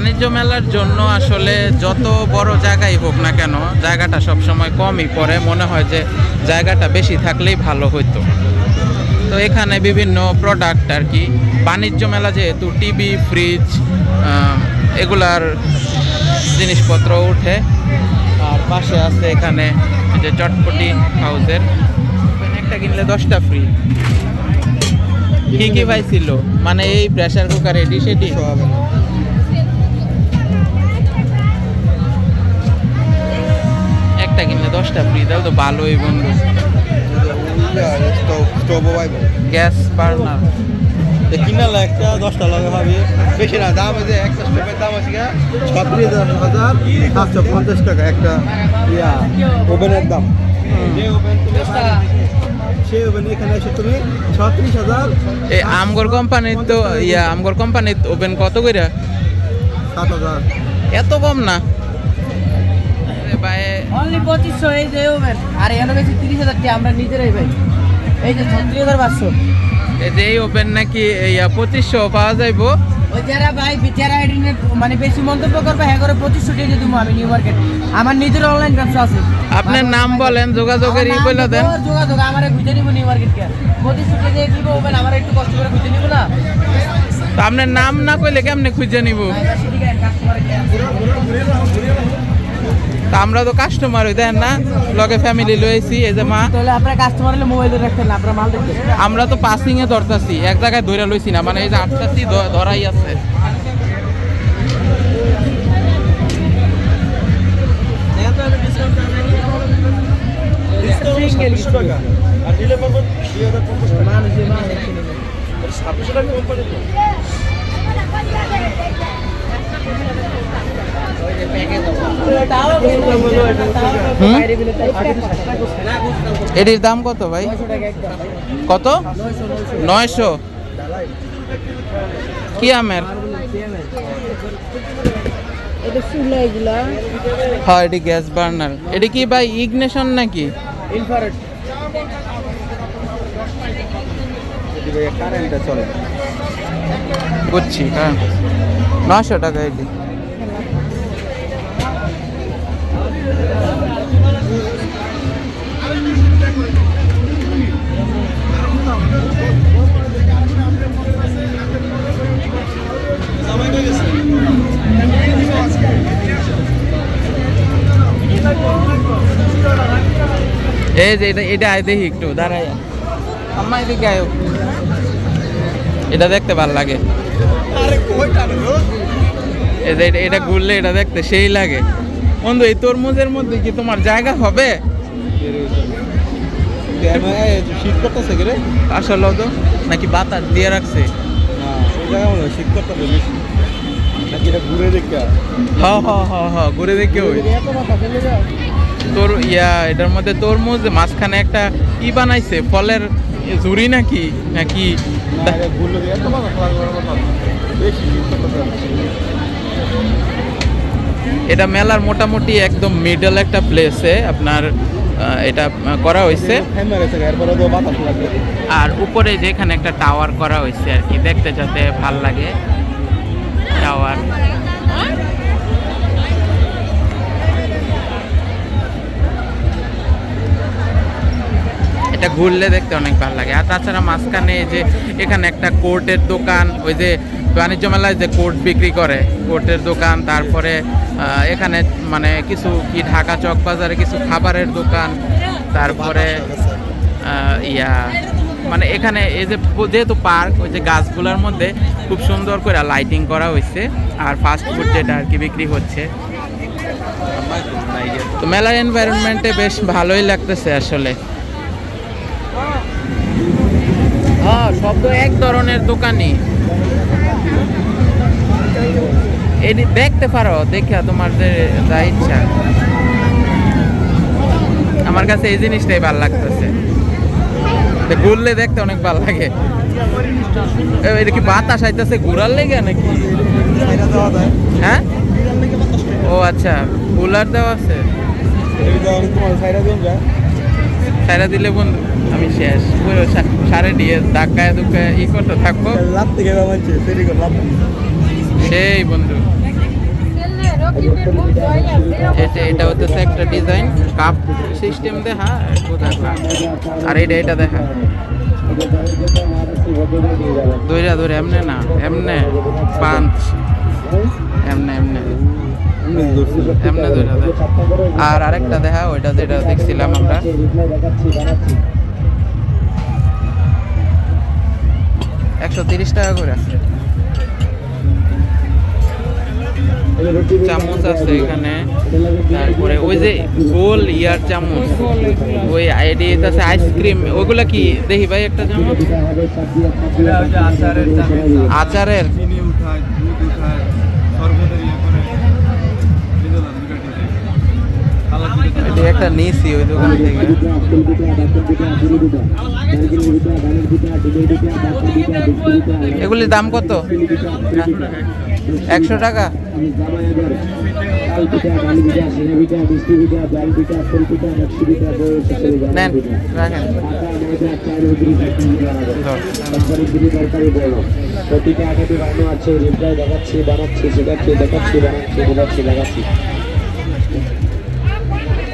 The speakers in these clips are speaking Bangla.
বাণিজ্য মেলার জন্য আসলে যত বড় জায়গাই হোক না কেন, জায়গাটা সবসময় কমই পড়ে। মনে হয় যে জায়গাটা বেশি থাকলেই ভালো হতো তো এখানে বিভিন্ন প্রোডাক্ট আর কি। বাণিজ্য মেলা যেহেতু টিভি ফ্রিজ এগুলার জিনিসপত্র উঠে আর পাশে আছে এখানে যে চটপটি হাউসের একটা কিনলে দশটা ফ্রি কি কি ভাই ছিল? মানে এই প্রেসার কুকার এটি সেটি একটা কিনলে দশটা ফ্রি তাহলে তো ভালোই বন্ধু। গ্যাস বার্নার কিনালে একটা দশটা লাগে বেশি না দাম আছে একটা স্টোভের দাম আছে গা ছত্রিশ হাজার সাতশো পঞ্চাশ টাকা একটা ইয়া ওভেনের দাম। যে ওভেন সেই ওভেন এখানে এসে তুমি ছত্রিশ হাজার এই আমগর কোম্পানির তো ইয়া আমগর কোম্পানির ওপেন কত কইরা? সাত হাজার। এত কম না। ভাই অনলি পঁচিশশো এই যে আর এখানে বেশি তিরিশ হাজার টাকা আমরা নিজেরাই ভাই। এই যে ছত্রিশ হাজার পাঁচশো। এই যে এই ওপেন নাকি পঁচিশশো পাওয়া যাইবো। ওই যারা ভাই যারা মানে বেশি মন্তব্য করবে হ্যাঁ করে পঁচিশশো টাকা দেবো আমি নিউ মার্কেট আমার নিজের অনলাইন ব্যবসা আছে। আপনার নাম বলেন যোগাযোগের ই বলে দেন। যোগাযোগ আমার খুঁজে নিবো নিউ মার্কেট কে। পঁচিশশো টাকা দিব আমার একটু কষ্ট করে খুঁজে নিবো না। আপনার নাম না কইলে কেমনে খুঁজে নিব? তা আমরা তো কাস্টমার হই দেন না? লগে ফ্যামিলি লয়েছি এই যে মা। তাহলে আপনার কাস্টমার হলে মোবাইলে রাখতেন না আপনার মাল দেখতে আমরা তো পাসিং এ ধরতাছি এক জায়গায় ধরে লইছি না মানে এই যে আটটাছি ধরাই আছে। টাকা কোম্পানি? এটির দাম কত ভাই? কত? নয়শো। কি আমের? হ্যাঁ এটি গ্যাস বার্নার। এটি কি ভাই ইগনেশন নাকি? বুঝছি হ্যাঁ। নশো টাকা এটি। এই যে এটা এটা আয় দেখি একটু দাঁড়াই আম্মা এদিকে আয়। এটা দেখতে ভালো লাগে। এটা- ঘুরলে এটা দেখতে সেই লাগে। বন্ধু, এই তরমুজের মধ্যে কি তোমার জায়গা হবে? শীত করতেছে রে আসলে তো নাকি বাতাস দিয়ে রাখছে? মনে হয় শীত করতেছে বেশি ঘুরে ঘুরে দেখে তোর ইয়া, এটার মধ্যে মাঝখানে একটা বানাইছে? ফলের ঝুড়ি নাকি? নাকি এটা মেলার মোটামুটি একদম মিডল একটা প্লেসে আপনার এটা করা হয়েছে আর উপরে যেখানে একটা টাওয়ার করা হয়েছে আর কি, দেখতে যাতে ভালো লাগে টাওয়ার এটা ঘুরলে দেখতে অনেক ভালো লাগে। আর তাছাড়া মাঝখানে যে এখানে একটা কোর্টের দোকান, ওই যে বাণিজ্য মেলায় যে কোর্ট বিক্রি করে, কোর্টের দোকান, তারপরে এখানে মানে কিছু কি ঢাকা চক বাজারে কিছু খাবারের দোকান, তারপরে ইয়া মানে এখানে এই যে যেহেতু পার্ক, ওই যে গাছগুলোর মধ্যে খুব সুন্দর করে লাইটিং করা হয়েছে আর ফাস্ট ফুড যেটা আর কি বিক্রি হচ্ছে। তো মেলার এনভায়রনমেন্টে বেশ ভালোই লাগতেছে আসলে। হ্যাঁ সব তো এক ধরনের দোকানই এটি দেখতে পারো দেখে তোমার যে যা ইচ্ছা। আমার কাছে এই জিনিসটাই ভালো লাগতেছে। ঘুরলে দেখতে অনেক ভালো লাগে। এটা কি বাতাস আইতেছে ঘুরার লেগে নাকি? হ্যাঁ? ও আচ্ছা কুলার দেওয়া আছে এই দেওয়া তোমার সাইডা দিন যায় সাইরা দিলে বন্ধু আমি শেষ। পুরো সা- সাড়ে দিয়ে ধাক্কায় ধুক্কায় ই করতে থাকব। লাভ থেকে মানছে ফেরি করে লাভ। সেই বন্ধু। এটা এটা হচ্ছে একটা ডিজাইন কাপ সিস্টেম দেখা দেখা আর এটা এটা দেখা। ধরে এমনে না এমনে এমনে এমনে। এমনে আর আরেকটা দেখা ওইটা যেটা দেখছিলাম আমরা। একশো তিরিশ টাকা করে। চামচ আছে এখানে। তারপরে ওই যে গোল ইয়ার চামচ ওই আইডি আছে আইসক্রিম। ওগুলা কি? দেখি ভাই একটা চামচ। আচারের আচারের? একটা নিছি ওই দোকান থেকে। এগুলির দাম কত? একশো টাকা? দেখাচ্ছি বানাচ্ছি শেখাচ্ছি দেখাচ্ছি বানাচ্ছি দেখাচ্ছি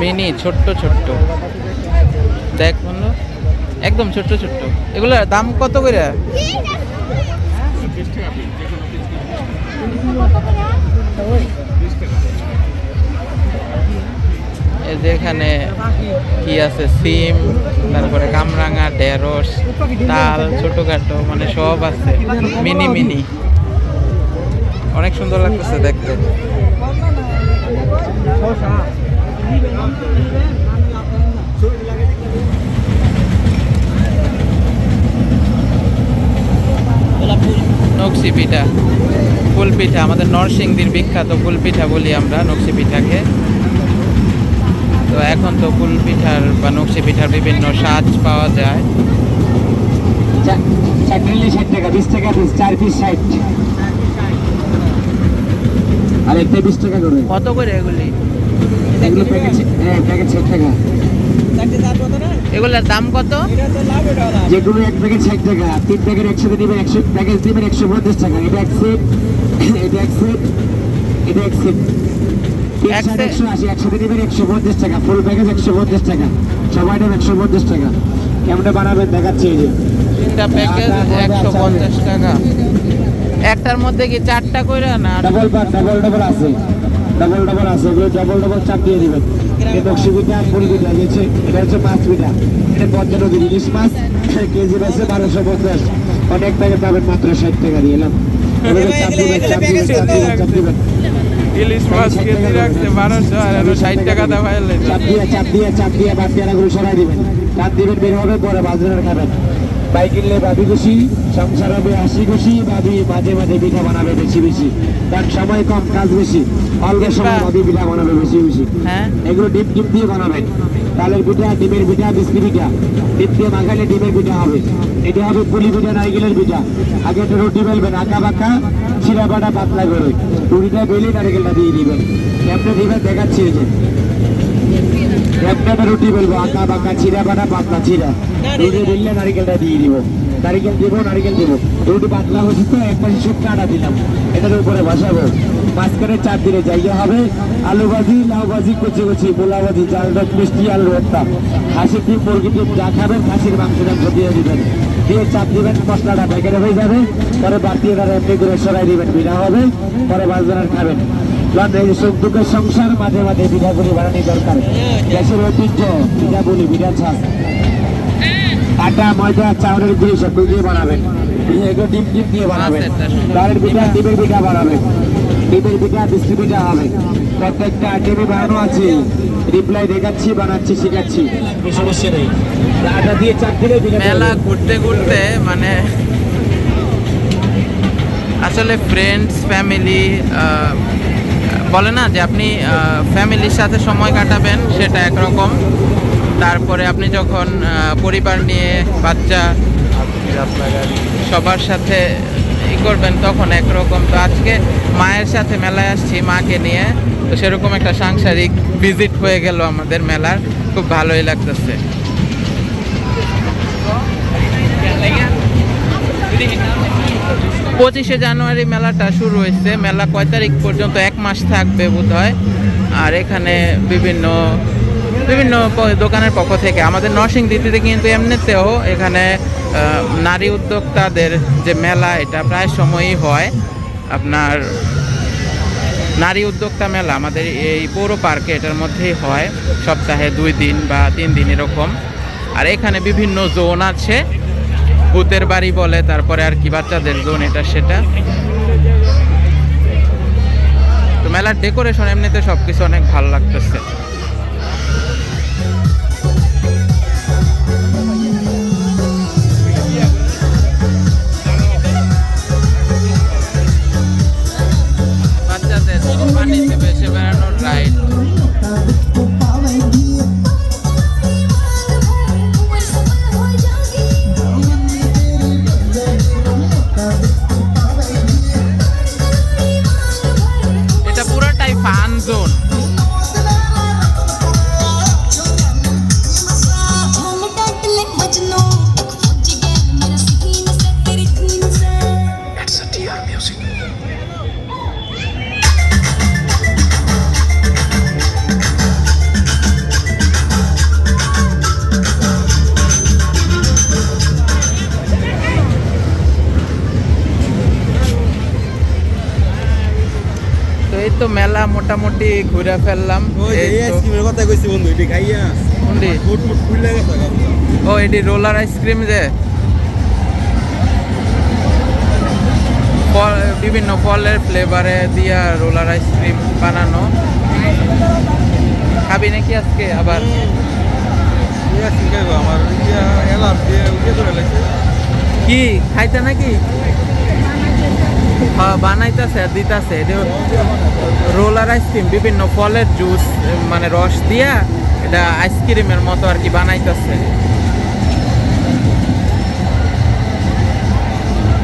মিনি, ছোট্ট ছোট্ট। দেখ বন্ধু, একদম ছোট্ট ছোট্ট। এগুলোর দাম কত করে? এই যে কি আছে? সিম, তারপরে কামরাঙা, ঢেঁড়স, তাল, ছোটখাটো মানে সব আছে। Mini mini. অনেক সুন্দর লাগতেছে দেখতে। নকশি পিঠা। ফুল পিঠা আমাদের নরসিংদীর বিখ্যাত ফুল পিঠা বলি আমরা নকশি পিঠাকে। তো এখন তো ফুল পিঠার বা নকশি পিঠার বিভিন্ন সাজ পাওয়া যায়। চাটনি ষাট টাকা বিশ টাকা পিস চার পিস ষাট। আর একটা বিশ টাকা করে। কত করে এগুলি? এগুলো প্যাকেট হ্যাঁ প্যাকেট ষাট টাকা। এগুলোর দাম কত? যেগুলো এক প্যাকেট ষাট টাকা তিন প্যাকেট একশো দিবেন একশো প্যাকেজ দিবেন একশো পঞ্চাশ টাকা। এটা এক সেট এটা এক সেট এটা এক সেট? একশো আশি একশো দিবেন একশো পঞ্চাশ টাকা। ফুল প্যাকেজ একশো পঞ্চাশ টাকা। সবাই নেবেন একশো পঞ্চাশ টাকা। কেমনটা বানাবেন দেখাচ্ছি এই যে। তিনটা প্যাকেজ একশো পঞ্চাশ টাকা। একটার মধ্যে কি চারটা করে না? ডাবল ডাবল আছে। ডাবল ডবল আছে এগুলো ডবল ডবল চাপ দিয়ে দিবেন। এটা দশ পিঠা ফুল পিঠা গেছে এটা হচ্ছে মাছ পিঠা। এটা পঞ্চান্ন দিন ইলিশ মাছ কেজি আছে বারোশো পঞ্চাশ। অনেক প্যাকেট পাবেন মাত্র ষাট টাকা দিয়ে এলাম। ইলিশ মাছ কেজি রাখছে বারোশো আর এলো ষাট টাকা দেওয়া চাপ দিয়ে চাপ দিয়ে চাপ দিয়ে দিয়ে গুলো সরাই দিবেন। চাপ দিবেন বের হবে পরে বাজারে খাবেন। বাইক কিনলে বাবি খুশি। সংসার হবে হাসি খুশি বাবি মাঝে মাঝে পিঠা বানাবে বেশি বেশি। কারণ সময় কম কাজ বেশি। অল্প সময় বাবি পিঠা বানাবে বেশি বেশি। হ্যাঁ। এগুলো ডিম ডিম দিয়ে বানাবেন। তালের পিঠা ডিমের পিঠা বিস্কি পিঠা। ডিম দিয়ে মাখালে ডিমের পিঠা হবে। এটা হবে পুলি পিঠা নারকেলের পিঠা। আগে একটা রুটি বেলবেন আঁকা বাঁকা চিরা বাটা পাতলা করে। রুটিটা বেলে নারকেলটা দিয়ে দিবেন। কেমনে দিবেন দেখাচ্ছি এই যে। একটা রুটি বেলবো আঁকা বাঁকা চিরা বাটা পাতলা চিরা রুটি বেললে নারকেলটা দিয়ে দিব। নারকেল দিব নারকেল দিব। রুটি পাতলা হচ্ছে তো, এক পাশে শুকনো আটা দিলাম। এটার উপরে বসাবো। মাঝখানে চার দিনে যাইয়া হবে। আলু ভাজি লাউ ভাজি কুচি কুচি মোলা ভাজি চাল মিষ্টি, আলু ভর্তা। ডিম মুরগির ডিম যা খাবেন, খাসির মাংসটা মাংস দিয়ে দিবেন। দিয়ে চাপ দিবেন, মশলাটা প্যাকেটে হয়ে যাবে। পরে বাড়তি এবার এমনি করে সরাই দিবেন, বিনা হবে। পরে বাজার খাবেন। সুখ দুঃখের সংসার, মাঝে মাঝে পিঠাগুলি বানানি দরকার। গ্যাসের ঐতিহ্য পিঠা বলি ছাস আটা ময়দা চাউলের গুঁড়ি সব দিয়ে বানাবেন। এগুলো ডিম ডিম দিয়ে বানাবেন। আচ্ছা, আচ্ছা, সুন্দর। ডালের পিঠা ডিমের পিঠা বানাবেন। ডিমের পিঠা বিস্কুট পিঠা হবে। প্রত্যেকটা আইটেমে বানানো আছে। রিপ্লাই দেখাচ্ছি বানাচ্ছি শেখাচ্ছি। সমস্যা নেই। আটা দিয়ে দিলে দিলে মেলা ঘুরতে ঘুরতে মানে আসলে ফ্রেন্ডস ফ্যামিলি বলে না যে আপনি ফ্যামিলির সাথে সময় কাটাবেন সেটা একরকম। তারপরে আপনি যখন পরিবার নিয়ে বাচ্চা সবার সাথে ই করবেন তখন একরকম। তো আজকে মায়ের সাথে মেলায় আসছি মাকে নিয়ে। তো সেরকম একটা সাংসারিক ভিজিট হয়ে গেল আমাদের মেলার। খুব ভালোই লাগতেছে। পঁচিশে জানুয়ারি মেলাটা শুরু হয়েছে। মেলা কয় তারিখ পর্যন্ত? এক মাস থাকবে বোধ হয় আর এখানে বিভিন্ন বিভিন্ন দোকানের পক্ষ থেকে। আমাদের নরসিংদীতে কিন্তু এমনিতেও এখানে নারী উদ্যোক্তাদের যে মেলা, এটা প্রায় সময়ই হয়। আপনার নারী উদ্যোক্তা মেলা আমাদের এই পৌর পার্কে এটার মধ্যেই হয়। সপ্তাহে দুই দিন বা তিন দিন এরকম। আর এখানে বিভিন্ন জোন আছে। ভূতের বাড়ি বলে, তারপরে আর কি বাচ্চাদের জোন, এটা সেটা। তো মেলার ডেকোরেশন এমনিতে সব কিছু অনেক ভালো লাগতেছে। মোটামুটি ঘুরে ফেললাম। আইসক্রিমের কথা কইছি বন্ধু এটি খাইয়া। ও এটি রোলার আইসক্রিম যে। ফল বিভিন্ন ফলের ফ্লেভারে দিয়া রোলার আইসক্রিম বানানো। খাবি নাকি আজকে আবার? কি খাইতে নাকি? বানাইতেছে আর দিতেছে। রোলার আইসক্রিম বিভিন্ন ফলের জুস মানে রস দিয়া এটা আইসক্রিমের মতো আর কি বানাইতেছে।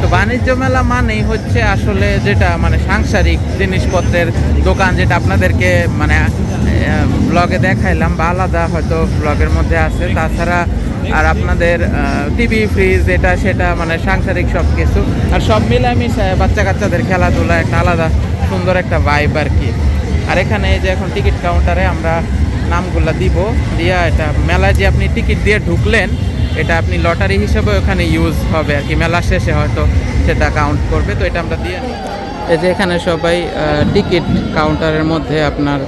তো বাণিজ্য মেলা মানেই হচ্ছে আসলে যেটা মানে সাংসারিক জিনিসপত্রের দোকান যেটা আপনাদেরকে মানে ব্লগে দেখাইলাম, বা আলাদা হয়তো ব্লগের মধ্যে আছে। তাছাড়া আর আপনাদের টিভি ফ্রিজ এটা সেটা মানে সাংসারিক সব কিছু আর সব মিলামিশায় বাচ্চা কাচ্চাদের খেলাধুলা একটা আলাদা সুন্দর একটা ভাইব আর কি। আর এখানে যে এখন টিকিট কাউন্টারে আমরা নামগুলা দিব, দিয়া এটা মেলায় যে আপনি টিকিট দিয়ে ঢুকলেন, এটা আপনি লটারি হিসেবে ওখানে ইউজ হবে আর কি। মেলা শেষে হয়তো সেটা কাউন্ট করবে, তো এটা আমরা দিয়ে এই যে এখানে সবাই টিকিট কাউন্টারের মধ্যে আপনার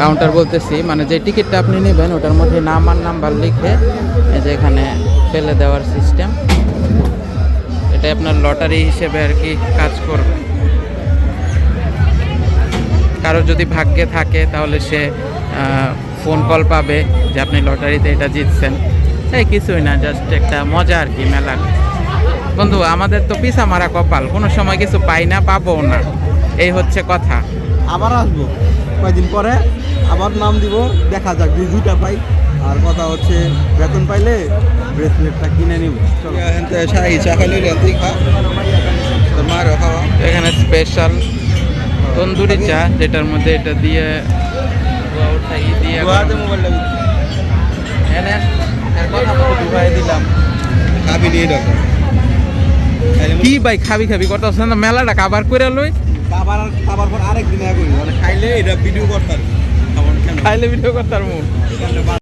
কাউন্টার বলতেছি মানে যে টিকিটটা আপনি নেবেন, ওটার মধ্যে নাম আর নাম্বার লিখে এই যে এখানে ফেলে দেওয়ার সিস্টেম। এটা আপনার লটারি হিসেবে আর কি কাজ করবে। কারও যদি ভাগ্যে থাকে, তাহলে সে ফোন কল পাবে যে আপনি লটারিতে এটা জিতছেন। এই কিছুই না জাস্ট একটা মজা আর কি মেলার বন্ধু, আমাদের তো পিসা মারা কপাল, কোনো সময় কিছু পাই না পাবো না। এই হচ্ছে কথা। আবার আসব। কয়েকদিন পরে আবার নাম দিব, দেখা যাক দুইটা পাই। আর কথা হচ্ছে বেতন পাইলে ব্রেসলেটটা কিনে নিব। চলো। চা খাইলে তুই খা। তোর মারও খাওয়া। এখানে স্পেশাল তন্দুরি চা যেটার মধ্যে এটা দিয়ে উঠাই এনে মতো ডুবাই দিলাম। খাবি নিয়ে কি ভাই খাবি খাবি? কথা না মেলাটা কাবার করে লই। খাবার খাবার পর আরেক দিন করি। মানে খাইলে এটা ভিডিও করতাম খাইলে ভিডিও করতার মুখ